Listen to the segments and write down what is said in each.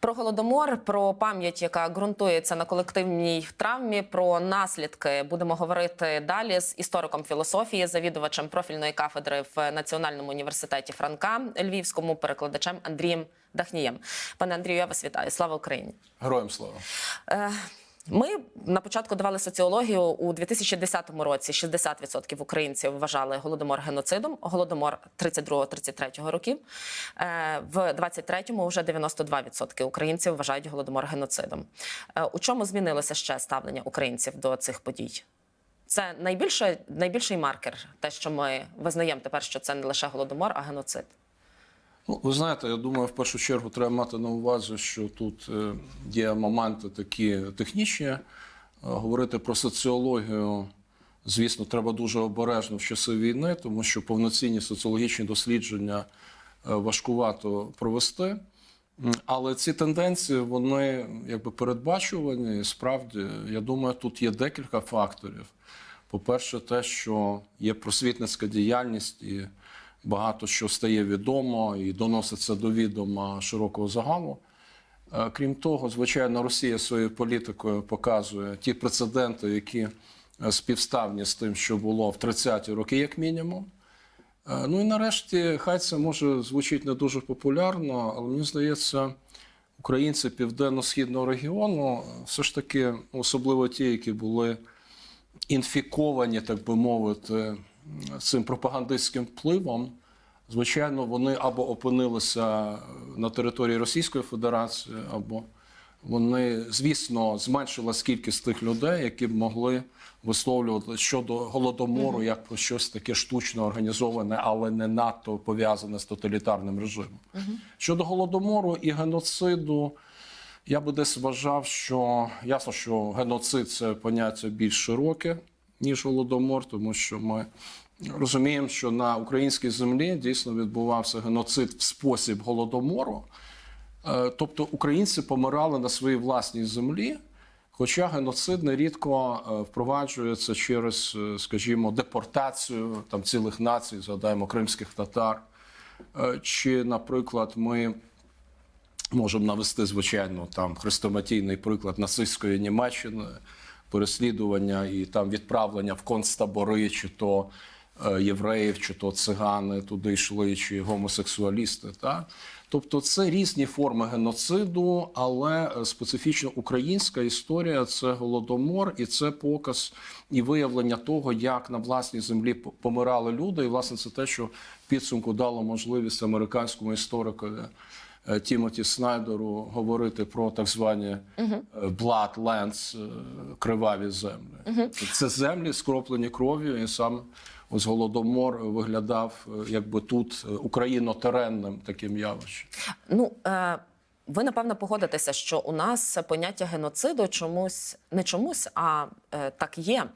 Про голодомор, про пам'ять, яка ґрунтується на колективній травмі, про наслідки будемо говорити далі з істориком філософії, завідувачем профільної кафедри в Національному університеті Франка Львівському, перекладачем Андрієм Дахнієм. Пане Андрію, я вас вітаю. Слава Україні! Героям слава. Ми на початку давали соціологію у 2010 році. 60% українців вважали голодомор геноцидом. Голодомор 32-33 років. Е, В 23-му вже 92% українців вважають голодомор геноцидом. Е, У чому змінилося ще ставлення українців до цих подій? Це найбільше, найбільший маркер, те, що ми визнаємо тепер, що це не лише голодомор, а геноцид. Ну, ви знаєте, я думаю, в першу чергу треба мати на увазі, що тут е, є моменти такі технічні. Е, Говорити про соціологію, звісно, треба дуже обережно в часи війни, тому що повноцінні соціологічні дослідження е, важкувато провести. Але ці тенденції вони якби передбачувані. І справді, я думаю, тут є декілька факторів. По-перше, те, що є просвітницька діяльність і багато що стає відомо і доноситься до відома широкого загалу. Е, Крім того, звичайно, Росія своєю політикою показує ті прецеденти, які е, співставні з тим, що було в 30-ті роки, як мінімум. Е, Ну і нарешті, хай це може звучить не дуже популярно, але мені здається, українці південно-східного регіону все ж таки, особливо ті, які були інфіковані, так би мовити, цим пропагандистським впливом, звичайно, вони або опинилися на території Російської Федерації, або вони, звісно, зменшилась кількість тих людей, які б могли висловлювати щодо голодомору як про щось таке штучно організоване, але не надто пов'язане з тоталітарним режимом. Щодо голодомору і геноциду. Я би десь вважав, що ясно, що геноцид це поняття більш широке, ніж голодомор, тому що ми розуміємо, що на українській землі дійсно відбувався геноцид в спосіб голодомору. Е, Тобто українці помирали на своїй власній землі, хоча геноцид нерідко е, впроваджується через, е, скажімо, депортацію там цілих націй, згадаємо кримських татар. Чи, наприклад, ми можемо навести, звичайно, там хрестоматійний приклад нацистської Німеччини, переслідування і там відправлення в концтабори, чи то е, євреїв, чи то цигани туди йшли, чи гомосексуалісти. Та? Тобто це різні форми геноциду, але е, специфічно українська історія це голодомор, і це показ і виявлення того, як на власній землі помирали люди. І власне це те, що підсумку дало можливість американському історикові. Е, Тімоті Снайдеру говорити про так звані е, blood lands, е, криваві землі. Це землі скроплені кров'ю, і сам ось голодомор виглядав якби тут україно-теренним таким явищем. Ну е, ви напевно погодитеся, що у нас поняття геноциду чомусь не чомусь, а е, так є.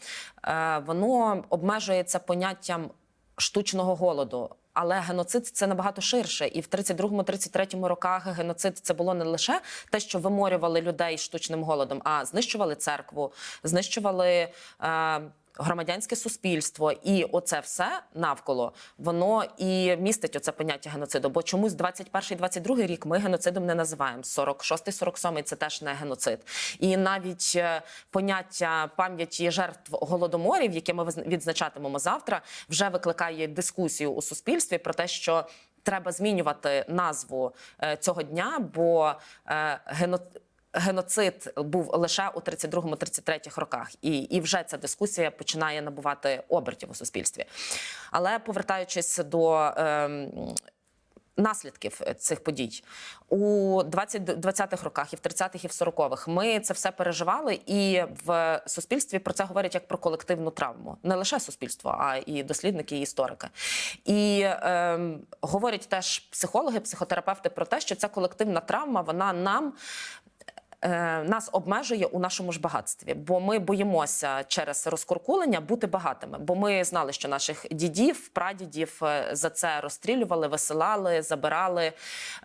Е, воно обмежується поняттям штучного голоду. Але геноцид це набагато ширше, і в 32-33 роках геноцид це було не лише те, що виморювали людей штучним голодом, а знищували церкву, знищували. Е, Громадянське суспільство і оце все навколо воно і містить оце поняття геноциду. Бо чомусь 21-22 рік ми геноцидом не називаємо. 46-47 це теж не геноцид. І навіть е, поняття пам'яті жертв голодоморів, яке ми відзначатимемо завтра, вже викликає дискусію у суспільстві про те, що треба змінювати назву е, цього дня, бо е, гено... Геноцид був лише у 32-33 роках, і, і вже ця дискусія починає набувати обертів у суспільстві. Але повертаючись до ем, наслідків цих подій у 20, 20-х роках, і в 30-х, і в 40-х ми це все переживали, і в суспільстві про це говорять як про колективну травму, не лише суспільство, а і дослідники, і історики. І ем, говорять теж психологи, психотерапевти про те, що ця колективна травма вона нам е, нас обмежує у нашому ж багатстві, бо ми боїмося через розкуркулення бути багатими. Бо ми знали, що наших дідів, прадідів е, за це розстрілювали, висилали, забирали,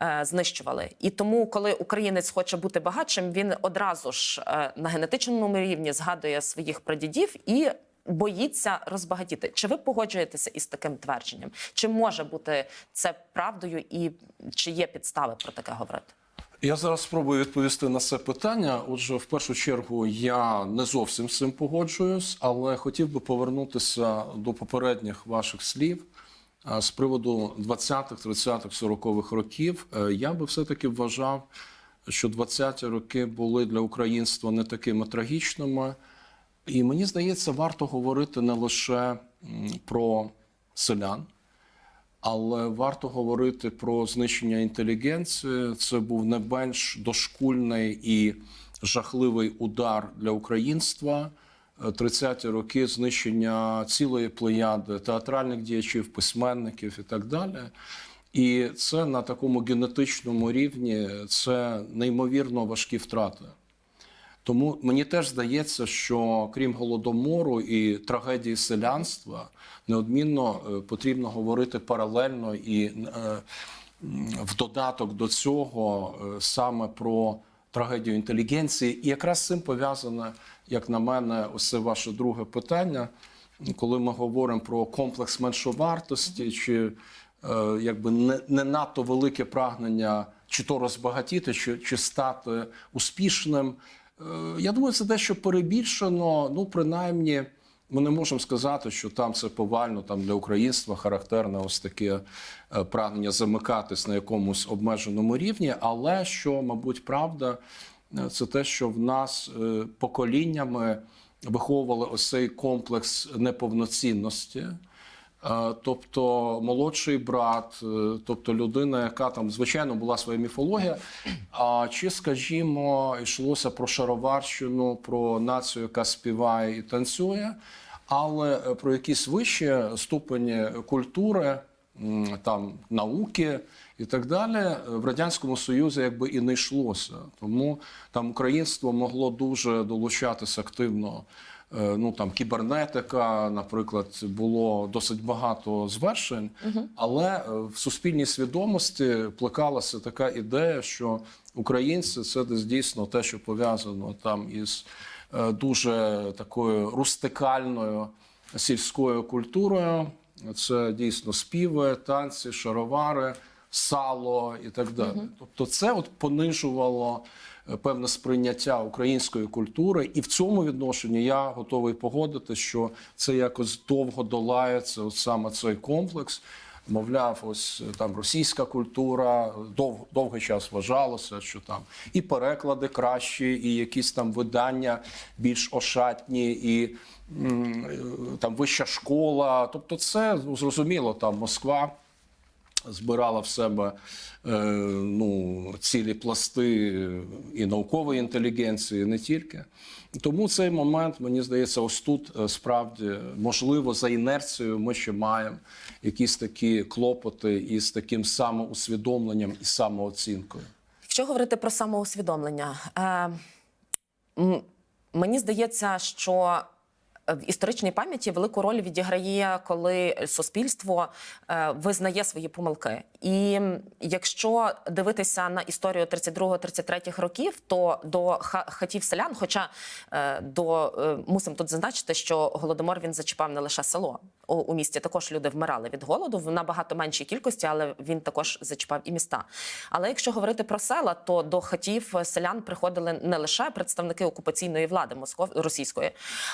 е, знищували. І тому, коли українець хоче бути багатшим, він одразу ж е, на генетичному рівні згадує своїх прадідів і. Боїться розбагатіти. Чи ви погоджуєтеся із таким твердженням? Чи може бути це правдою, і чи є підстави про таке говорити? Я зараз спробую відповісти на це питання. Отже, в першу чергу, я не зовсім з цим погоджуюсь, але хотів би повернутися до попередніх ваших слів з приводу 20-х, 30-х, 40-х років. Е, Я би все-таки вважав, що 20-ті роки були для українства не такими трагічними. І мені здається, варто говорити не лише про селян. Але варто говорити про знищення інтелігенції. Це був не менш дошкульний і жахливий удар для українства. Е, 30-ті роки знищення цілої плеяди театральних діячів, письменників і так далі. І це на такому генетичному рівні це неймовірно важкі втрати. Тому мені теж здається, що крім голодомору і трагедії селянства, неодмінно е, потрібно говорити паралельно і е, в додаток до цього е, саме про трагедію інтелігенції. І якраз з цим пов'язане, як на мене, це ваше друге питання. Коли ми говоримо про комплекс меншовартості, чи якби не, не надто велике прагнення чи то розбагатіти, чи, чи стати успішним. Е, Я думаю, це дещо перебільшено. Ну, принаймні, ми не можемо сказати, що там це повально там для українства характерне ось таке е, прагнення замикатись на якомусь обмеженому рівні. Але що, мабуть, правда, е, це те, що в нас поколіннями виховували ось цей комплекс неповноцінності. Е, Тобто молодший брат, е, тобто людина, яка там звичайно була своя міфологія. А чи, скажімо, йшлося про шароварщину, про націю, яка співає і танцює, але е, про якісь вищі ступені культури, там науки і так далі, в радянському союзі якби і не йшлося. Тому там українство могло дуже долучатися активно. Е, Ну там кібернетика, наприклад, було досить багато звершень, але е, в суспільній свідомості плекалася така ідея, що українці це десь дійсно те, що пов'язано там із е, дуже такою рустикальною сільською культурою. Це дійсно співи, танці, шаровари, сало і так далі. Тобто, це от понижувало певне сприйняття української культури, і в цьому відношенні я готовий погодити, що це якось довго долається, от саме цей комплекс. Мовляв, ось е, там російська культура дов, довгий час вважалося, що там і переклади кращі, і якісь там видання більш ошатні, і е, там вища школа. Тобто, це ну, зрозуміло, там Москва збирала в себе е, ну, цілі пласти і наукової інтелігенції, не тільки. Тому цей момент, мені здається, ось тут е, справді можливо за інерцією ми ще маємо якісь такі клопоти із таким самоусвідомленням і самооцінкою. Якщо говорити про самоусвідомлення, е, мені здається, що в історичній пам'яті велику роль відіграє, коли суспільство е, визнає свої помилки. І якщо дивитися на історію 32-33 років, то до хатів селян, хоча е, до е, мусимо тут зазначити, що голодомор він зачіпав не лише село. У, місті також люди вмирали від голоду в набагато меншій кількості, але він також зачіпав і міста. Але якщо говорити про села, то до хатів селян приходили не лише представники окупаційної влади Москов російської,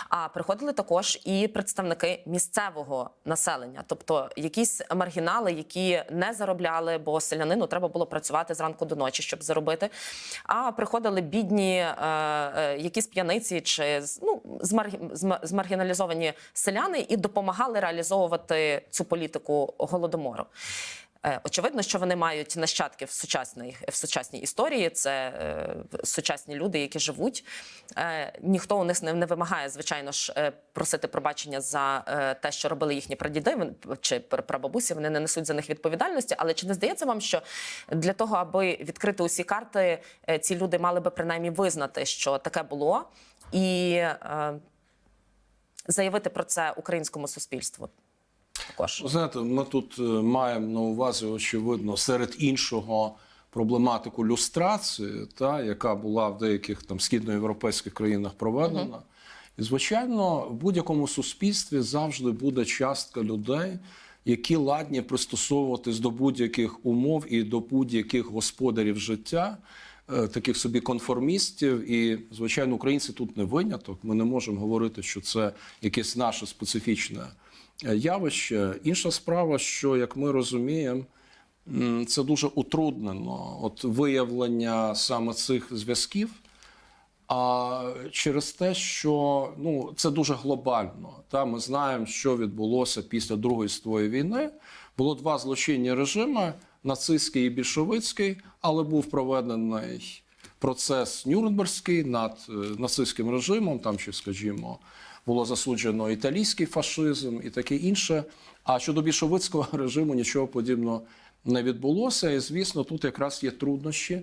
а приходили також і представники місцевого населення, тобто якісь маргінали, які не заробляли, бо селянину треба було працювати зранку до ночі, щоб заробити. А приходили бідні е, е, якісь п'яниці чи ну, змаргі- зма- змаргіналізовані селяни і допомагали реалізовувати цю політику голодомору. Е, Очевидно, що вони мають нащадки в сучасній в сучасній історії. Це е, сучасні люди, які живуть. Е, ніхто у них не, вимагає, звичайно ж, просити пробачення за те, що робили їхні прадіди чи пр- прабабусі. Вони не несуть за них відповідальності. Але чи не здається вам, що для того, аби відкрити усі карти, ці люди мали би принаймні визнати, що таке було, і заявити про це українському суспільству? Також Знаєте, ми тут е, маємо на увазі, очевидно, серед іншого проблематику люстрації, та, яка була в деяких там східноєвропейських країнах проведена. І, звичайно, в будь-якому суспільстві завжди буде частка людей, які ладні пристосовуватись до будь-яких умов і до будь-яких господарів життя. е, таких собі конформістів. І, звичайно, українці тут не виняток. Ми не можемо говорити, що це якесь наше специфічне явище. Інша справа, що як ми розуміємо, це дуже утруднено. От виявлення саме цих зв'язків. А через те, що ну це дуже глобально. Та ми знаємо, що відбулося після Другої світової війни. Було два злочинні режими: нацистський і більшовицький, але був проведений процес Нюрнберзький над е, нацистським режимом. Там ще, скажімо, було засуджено італійський фашизм і таке інше. А щодо більшовицького режиму нічого подібного не відбулося. І звісно, тут якраз є труднощі.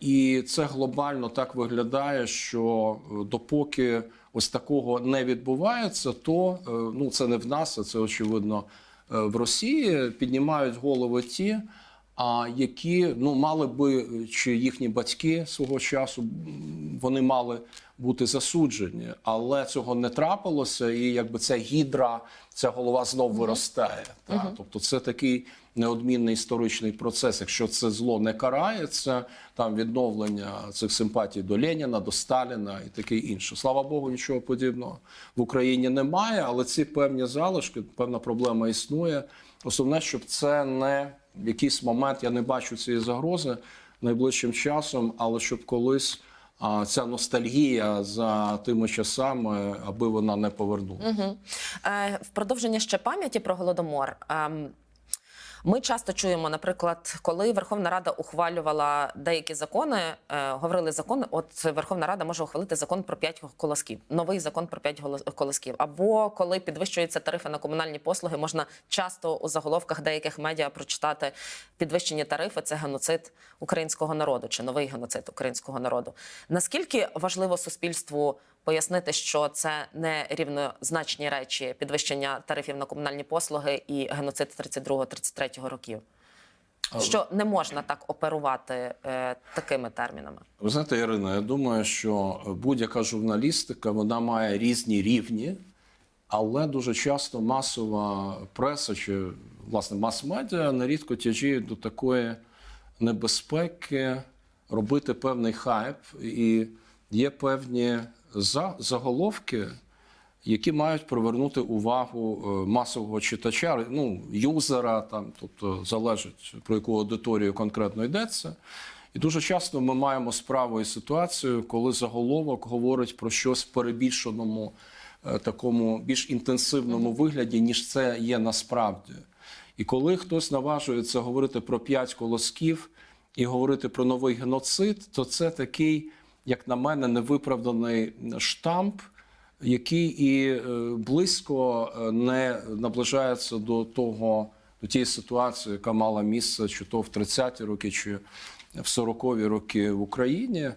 І це глобально так виглядає, що е, допоки ось такого не відбувається, то е, ну це не в нас, а це очевидно в Росії. Піднімають голови ті, а які ну мали би е, чи їхні батьки свого часу вони мали бути засуджені, але цього не трапилося, і якби ця гідра, ця голова знов виростає. Та? Тобто, це такий неодмінний історичний процес. Якщо це зло не карається, там відновлення цих симпатій до Леніна, до Сталіна і таке інше. Слава Богу, нічого подібного в Україні немає, але ці певні залишки, певна проблема існує. Основне, щоб це не в якийсь момент я не бачу цієї загрози найближчим часом, але щоб колись. А ця ностальгія за тими часами, аби вона не повернулася. Угу. Е, в продовження ще пам'яті про голодомор. ем, Ми часто чуємо, наприклад, коли Верховна Рада ухвалювала деякі закони, е, говорили закони. От Верховна Рада може ухвалити закон про 5 колосків, новий закон про 5 голос- колосків. Або коли підвищуються тарифи на комунальні послуги, можна часто у заголовках деяких медіа прочитати підвищені тарифи це геноцид українського народу чи новий геноцид українського народу. Наскільки важливо суспільству пояснити, що це не рівнозначні речі підвищення тарифів на комунальні послуги і геноцид 32-33 років? Що не можна так оперувати е, такими термінами? Ви знаєте, Ірина, я думаю, що будь-яка журналістика вона має різні рівні, але дуже часто масова преса чи власне мас-медіа нерідко тяжіють до такої небезпеки робити певний хайп, і є певні за- заголовки. Які мають привернути увагу е, масового читача, ну юзера, там, тобто залежить про яку аудиторію конкретно йдеться. І дуже часто ми маємо справу із ситуацією, коли заголовок говорить про щось в перебільшеному, е, такому більш інтенсивному вигляді, ніж це є насправді. І коли хтось наважується говорити про п'ять колосків і говорити про новий геноцид, то це такий, як на мене, невиправданий штамп, який і е, близько е, не наближається до того, до тієї ситуації, яка мала місце чи то в 30-ті роки, чи в 40-ві роки в Україні.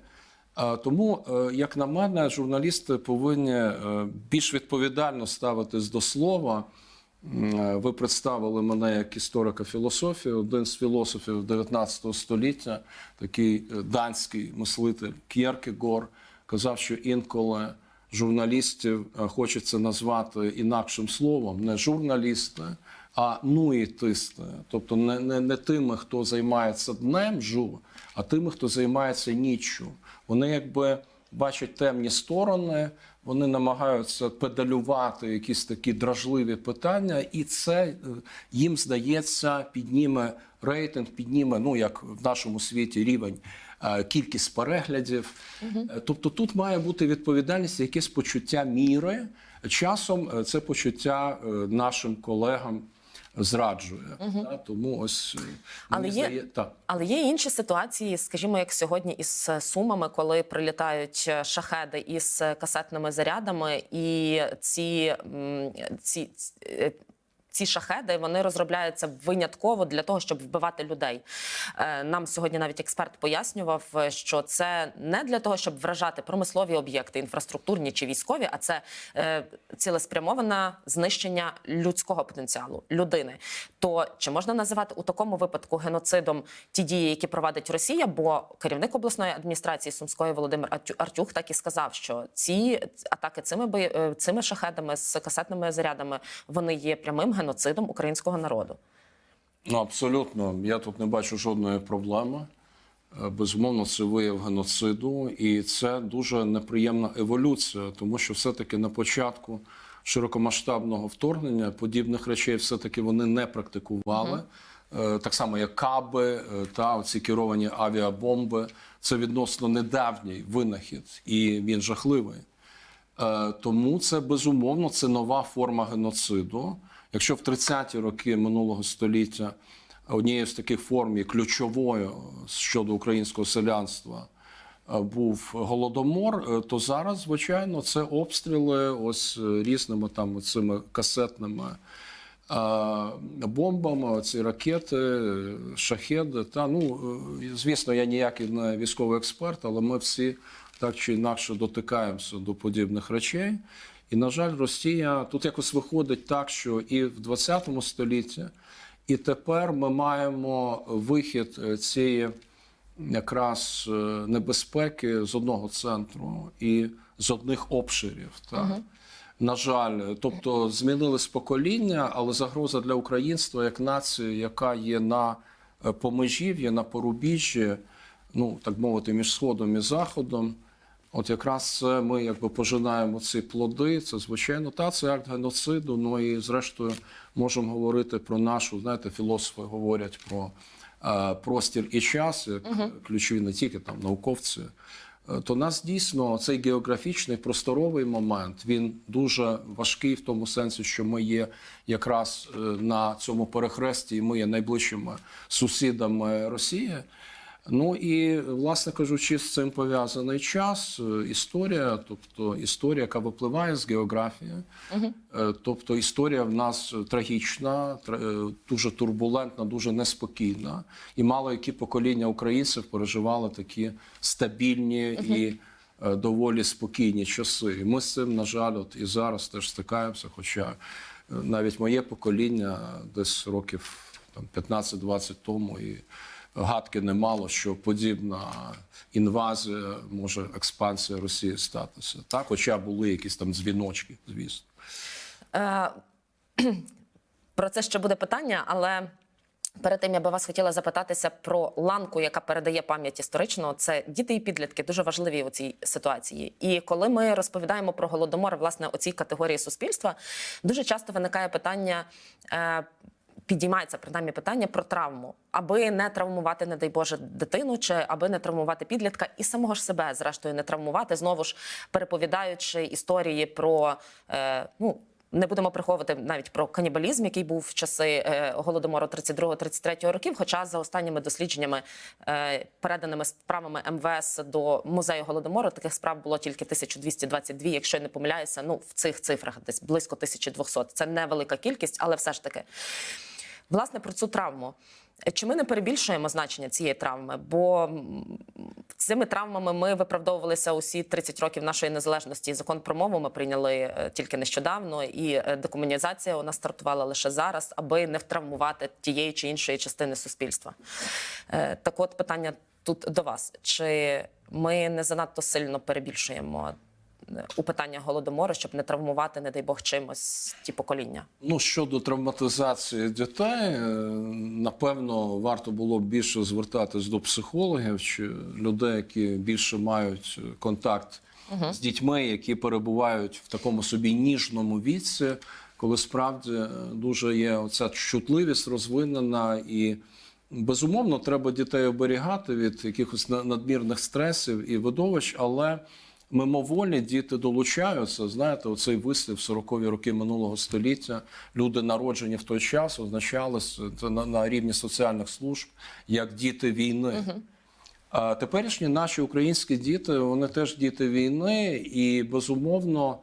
А, Тому, е, як на мене, журналісти повинні е, більш відповідально ставитись до слова. Е, Ви представили мене як історика філософії. Один з філософів 19 століття, такий е, данський мислитель К'єркегор, казав, що інколи журналістів е, хочеться назвати інакшим словом, не журналісти, а нуїтисти. Тобто не, не, не тими, хто займається днем жу, а тими, хто займається ніччю. Вони якби бачать темні сторони, вони намагаються педалювати якісь такі дражливі питання, і це е, їм здається підніме рейтинг, підніме, ну як в нашому світі рівень. е, Кількість переглядів, Угу. тобто тут має бути відповідальність, якесь почуття міри. Часом це почуття нашим колегам зраджує. Та, Тому ось е, Але є- здає- так. Але є інші ситуації, скажімо, як сьогодні із сумами, коли прилітають шахеди із касетними зарядами, і ці, ці. ці, е, ці шахеди вони розробляються винятково для того, щоб вбивати людей. Е, Нам сьогодні навіть експерт пояснював, е, що це не для того, щоб вражати промислові об'єкти, інфраструктурні чи військові, а це е, цілеспрямоване знищення людського потенціалу людини. То чи можна називати у такому випадку геноцидом ті дії, які провадить Росія? Бо керівник обласної адміністрації Сумської Володимир Артю- Артюх так і сказав, що ці атаки цими цими шахедами з касетними зарядами вони є прямим геноцидом українського народу. Ну, абсолютно. Я тут не бачу жодної проблеми. Е, Безумовно, це вияв геноциду, і це дуже неприємна еволюція, тому що все-таки на початку широкомасштабного вторгнення подібних речей все-таки вони не практикували. Е, Так само, як каби е, та ці керовані авіабомби. Це відносно недавній винахід, і він жахливий. Тому це безумовно це нова форма геноциду. Якщо в 30-ті роки минулого століття однією з таких форм і ключовою щодо українського селянства е, був голодомор, е, то зараз, звичайно, це обстріли ось е, різними там цими касетними бомбами, ці ракети, шахеди. Та ну звісно, я ніякий не військовий експерт, але ми всі так чи інакше дотикаємося до подібних речей. І, на жаль, Росія тут якось виходить так, що і в 20 столітті, і тепер ми маємо вихід е, цієї якраз е, небезпеки з одного центру і з одних обширів. Так? На жаль, тобто змінились покоління, але загроза для українства як нації, яка є на е, помежів'ї, на порубіжжі, ну так мовити, між сходом і заходом. От якраз ми якби пожинаємо ці плоди. Це звичайно та це акт геноциду. Ну і зрештою можемо говорити про нашу, знаєте, філософи говорять про е, простір і час, як ключові не тільки там науковці. Е, То нас дійсно цей географічний просторовий момент він дуже важкий в тому сенсі, що ми є якраз е, на цьому перехресті, і ми є найближчими сусідами Росії. Ну і власне кажучи, з цим пов'язаний час, е, історія, тобто історія, яка випливає з географії, Е, тобто історія в нас трагічна, тр- е, дуже турбулентна, дуже неспокійна. І мало які покоління українців переживали такі стабільні і е, доволі спокійні часи. І ми з цим, на жаль, от і зараз теж стикаємося. Хоча навіть моє покоління десь років там 15-20 тому і гадки не мало, що подібна інвазія може експансія Росії статися. Так, хоча були якісь там дзвіночки, звісно. Е, Про це ще буде питання, але перед тим я би вас хотіла запитатися про ланку, яка передає пам'ять історично. Це діти і підлітки дуже важливі у цій ситуації. І коли ми розповідаємо про голодомор, власне, у цій категорії суспільства, дуже часто виникає питання. Підіймається принаймні питання про травму, аби не травмувати, не дай Боже, дитину, чи аби не травмувати підлітка і самого ж себе, зрештою, не травмувати, знову ж переповідаючи історії про е, ну. Не будемо приховувати навіть про канібалізм, який був в часи е, голодомору 32-33 років. Хоча за останніми дослідженнями, е, переданими справами МВС до музею голодомору, таких справ було тільки 1222, якщо я не помиляюся. Ну в цих цифрах десь близько 1200. Це невелика кількість, але все ж таки. Власне, про цю травму. Чи ми не перебільшуємо значення цієї травми? Бо цими травмами ми виправдовувалися усі 30 років нашої незалежності. Закон про мову ми прийняли е, тільки нещодавно, і е, декомунізація у нас стартувала лише зараз, аби не втравмувати тієї чи іншої частини суспільства. Е, Так, от питання тут до вас: чи ми не занадто сильно перебільшуємо у питання голодомору, щоб не травмувати, не дай Бог, чимось ті покоління? Ну щодо травматизації дітей, е, напевно, варто було б більше звертатись до психологів чи людей, які більше мають контакт з дітьми, які перебувають в такому собі ніжному віці, коли справді дуже є оця чутливість розвинена і. Безумовно, треба дітей оберігати від якихось на- надмірних стресів і видовищ, але мимоволі діти долучаються. Знаєте, оцей вислів 40-ві роки минулого століття. Люди, народжені в той час, означалися на, на рівні соціальних служб як діти війни. А теперішні наші українські діти, вони теж діти війни, і безумовно,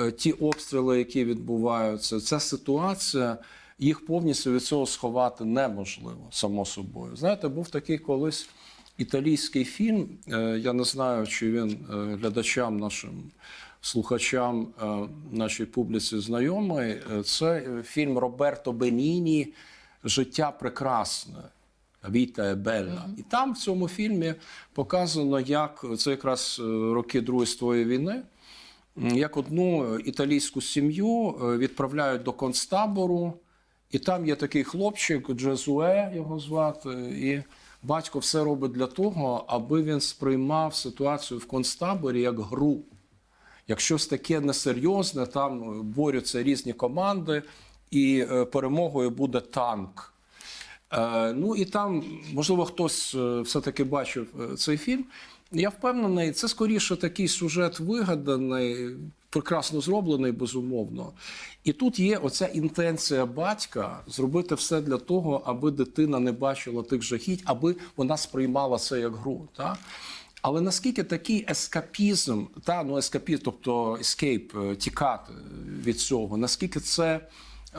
е, ті обстріли, які відбуваються, ця ситуація. Їх повністю від цього сховати неможливо, само собою. Знаєте, був такий колись італійський фільм. е, Я не знаю, чи він е, глядачам, нашим слухачам, е, нашій публіці знайомий. Це фільм Роберто Беніні Життя прекрасне. Віта е Белла. І там в цьому фільмі показано, як це якраз роки Другої світової війни, як одну італійську сім'ю відправляють до концтабору, і там є такий хлопчик, Джезуе його звати, і батько все робить для того, аби він сприймав ситуацію в концтаборі як гру. Як щось таке несерйозне, там борються різні команди, і е, перемогою буде танк. Е, ну і там, можливо, хтось е, все-таки бачив цей фільм. Я впевнений, це скоріше такий сюжет вигаданий, прекрасно зроблений, безумовно. І тут є оця інтенція батька зробити все для того, аби дитина не бачила тих жахіть, аби вона сприймала це як гру. Так? Але наскільки такий ескапізм, та ну ескапізм, тобто ескейп, е, тікати від цього, наскільки це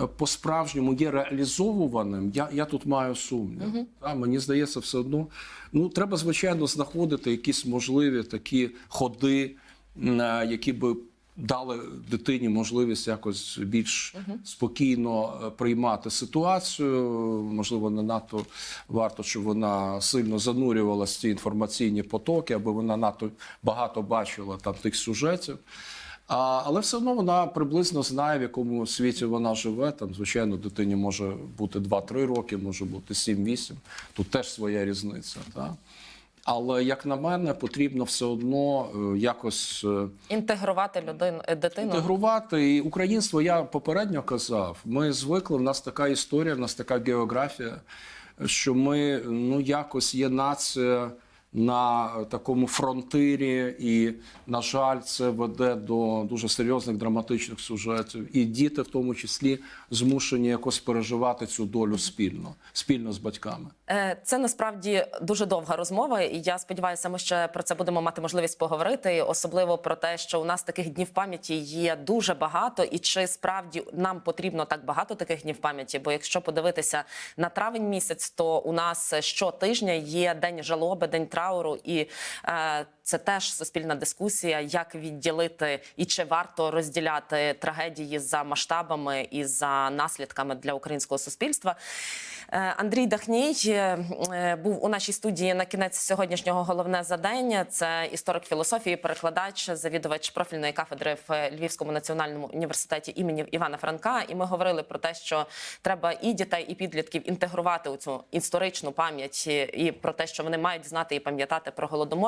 е, по-справжньому є реалізовуваним, я, я тут маю сумнів. Та, мені здається, все одно. Ну, треба, звичайно, знаходити якісь можливі такі ходи, е, які би дали дитині можливість якось більш спокійно е, приймати ситуацію. Можливо, не надто варто, щоб вона сильно занурювалася в ці інформаційні потоки, аби вона надто багато бачила там тих сюжетів. А, але все одно вона приблизно знає, в якому світі вона живе. Там, звичайно, дитині може бути 2-3 роки, може бути 7-8. Тут теж своя різниця. Так? Але, як на мене, потрібно все одно е, якось. е, Інтегрувати людину е, дитину. Інтегрувати і українство, я попередньо казав. Ми звикли. В нас така історія, в нас така географія, що ми ну якось є нація на такому фронтирі, і на жаль, це веде до дуже серйозних драматичних сюжетів. І діти, в тому числі, змушені якось переживати цю долю спільно, спільно з батьками. Е, Це насправді дуже довга розмова, і я сподіваюся, ми ще про це будемо мати можливість поговорити, особливо про те, що у нас таких днів пам'яті є дуже багато, і чи справді нам потрібно так багато таких днів пам'яті? Бо якщо подивитися на травень місяць, то у нас щотижня є день жалоби, день трауру, і е, це теж суспільна дискусія, як відділити і чи варто розділяти трагедії за масштабами і за наслідками для українського суспільства. Е, Андрій Дахній е, е, був у нашій студії на кінець сьогоднішнього головне задання. Це історик філософії, перекладач, завідувач профільної кафедри в Львівському національному університеті імені Івана Франка. І ми говорили про те, що треба і дітей, і підлітків інтегрувати у цю історичну пам'ять і про те, що вони мають знати і пам'ятати про голодомор.